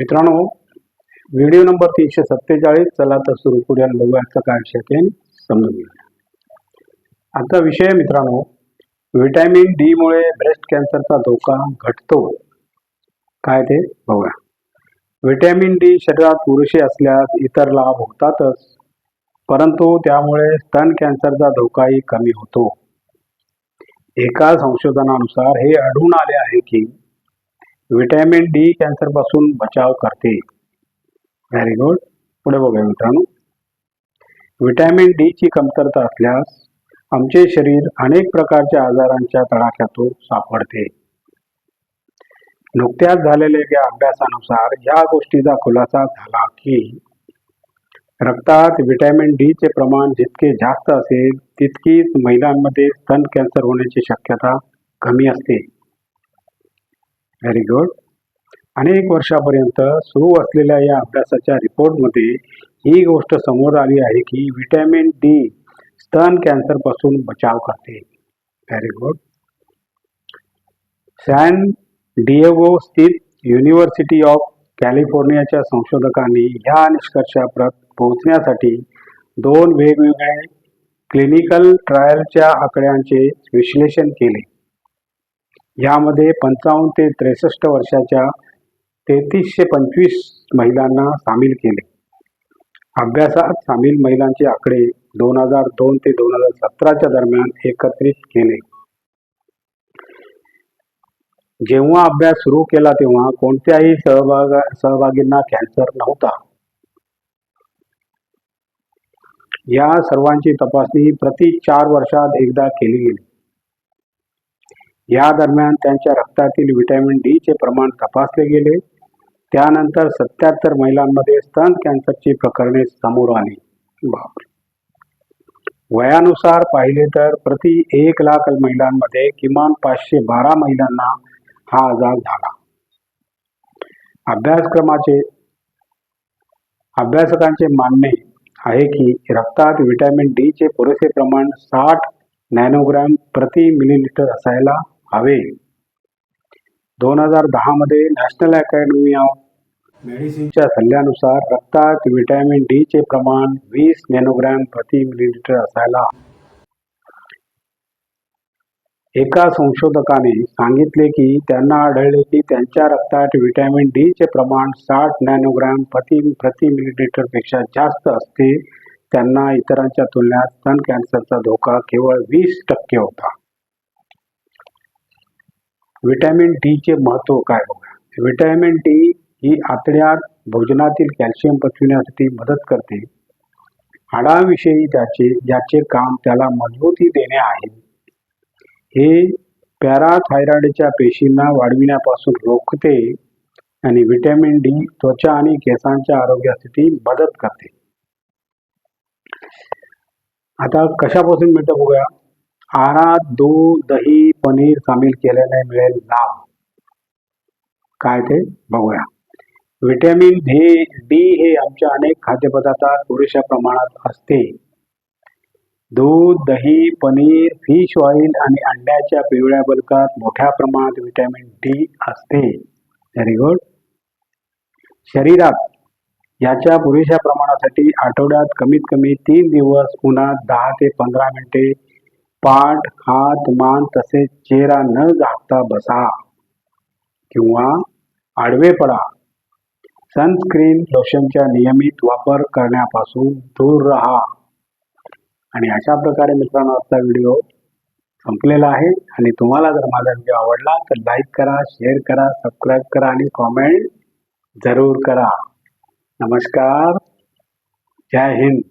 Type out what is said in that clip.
मित्रांनो video number तीनशे सत्तेचाळीस. चला तर सुरू करूया. बघूयाचा काय समजून घेऊया. आजचा विषय मित्रांनो व्हिटॅमिन डी मुळे ब्रेस्ट कॅन्सरचा धोका घटतो. काय ते? बघूया. व्हिटॅमिन डी शरीरात पुरेसे असल्यास इतर लाभ होतातच. परंतु त्यामुळे स्तन कॅन्सरचा धोकाही कमी होतो. एका संशोधनानुसार हे आढळून आले आहे की व्हिटॅमिन डी कॅन्सरपासून बचाव करते. व्हेरी गुड पुढे बघूया मित्रांनो. व्हिटॅमिन डी ची कमतरता असल्यास आमचे शरीर अनेक प्रकारच्या आजारांच्या तडाख्यातून सापडते. नुकत्याच झालेल्या अभ्यासानुसार या गोष्टीचा खुलासा झाला की रक्तात व्हिटॅमिन डी चे प्रमाण जितके जास्त असेल तितकीच महिलांमध्ये स्तन कॅन्सर होण्याची शक्यता कमी असते. व्हेरी गुड अनेक वर्षापर्यंत सुरू असलेल्या या अभ्यासाच्या रिपोर्टमध्ये ही गोष्ट समोर आली आहे की व्हिटॅमिन डी स्तन कॅन्सरपासून बचाव करते. व्हेरी गुड सॅन डिएगो स्थित युनिव्हर्सिटी ऑफ कॅलिफोर्नियाच्या संशोधकांनी ह्या निष्कर्षाप्रत पोहोचण्यासाठी दोन वेगवेगळ्या क्लिनिकल ट्रायलच्या आकड्यांचे विश्लेषण केले. यामध्ये पंचावन्न ते त्रेसष्ट वर्षाच्या तेहतीसशे पंचवीस महिलांना सामील केले. अभ्यासात सामील महिलांचे आकडे दोन हजार दोन ते दोन हजार सतराच्या दरम्यान एकत्रित केले. जेव्हा अभ्यास सुरू केला तेव्हा कोणत्याही सहभाग सहभागींना कॅन्सर नव्हता. या सर्वांची तपासणी प्रति चार वर्षात एकदा केली गेली. या दरम्यान त्यांच्या रक्तातील व्हिटॅमिन डी चे प्रमाण तपासले गेले. त्यानंतर सत्याहत्तर महिलांमध्ये स्तन कॅन्सरची प्रकरणे समोर आली. वयानुसार पाहिले तर प्रति एक लाख महिलांमध्ये किमान पाचशे बारा महिलांना हा आजार झाला. अभ्यासक्रमाचे अभ्यासकांचे मानणे आहे की रक्तात व्हिटॅमिन डी चे पुरेसे प्रमाण साठ नॅनोग्रॅम प्रति मिलीलिटर असायला हवे दोन हजार दहा मध्ये नॅशनल अकॅडमी ऑफ मेडिसिनच्या सल्ल्यानुसार रक्तात व्हिटॅमिन डी चे प्रमाण वीस नॅनोग्रॅम प्रति मिलीलिटर असायला. एका संशोधकाने सांगितले की त्यांना आढळले की त्यांच्या रक्तात व्हिटॅमिन डी चे प्रमाण साठ नॅनोग्रॅम प्रति प्रति मिलीलिटरपेक्षा जास्त असते. त्यांना इतरांच्या तुलनेत स्तन कॅन्सरचा धोका केवळ वीस टक्के होता. व्हिटॅमिन डी चे काय बघा. व्हिटॅमिन डी ही आतड्यात भोजनातील कॅल्शियम पचविण्यासाठी मदत करते. हाडांविषयी त्याचे याचे काम त्याला मजबूती देणे आहे. हे पॅराथायरॉइडच्या पेशींना वाढविण्यापासून रोखते आणि व्हिटॅमिन डी त्वचा आणि केसांच्या आरोग्यासाठी मदत करते. आता कशापासून मिळतं बघूया. आहारात दूध दही पनीर सामील केल्याने मिळेल लाभ. काय ते? बघूया. व्हिटॅमिन हे डी हे आमच्या अनेक खाद्यपदार्थात पुरेशा प्रमाणात असते. दूध दही पनीर फिश ऑइल आणि अंड्याच्या पिवळ्या बलकात मोठ्या प्रमाणात व्हिटॅमिन डी असते. व्हेरी गुड शरीरात याच्या पुरेशा प्रमाणासाठी आठवड्यात कमीत कमी तीन दिवस उन्हात दहा ते पंधरा मिनिटे पाठ हात मान तसेच चेहरा न झाकता बसा किंवा आडवे पडा. सनस्क्रीन लोशनचा नियमित वापर करण्यापासून दूर राहा. आणि अशा प्रकारे मित्रांनो आजचा व्हिडिओ संपलेला आहे. आणि तुम्हाला जर माझा व्हिडिओ आवडला तर लाईक करा शेअर करा सबस्क्राईब करा आणि कॉमेंट जरूर करा. नमस्कार. जय हिंद.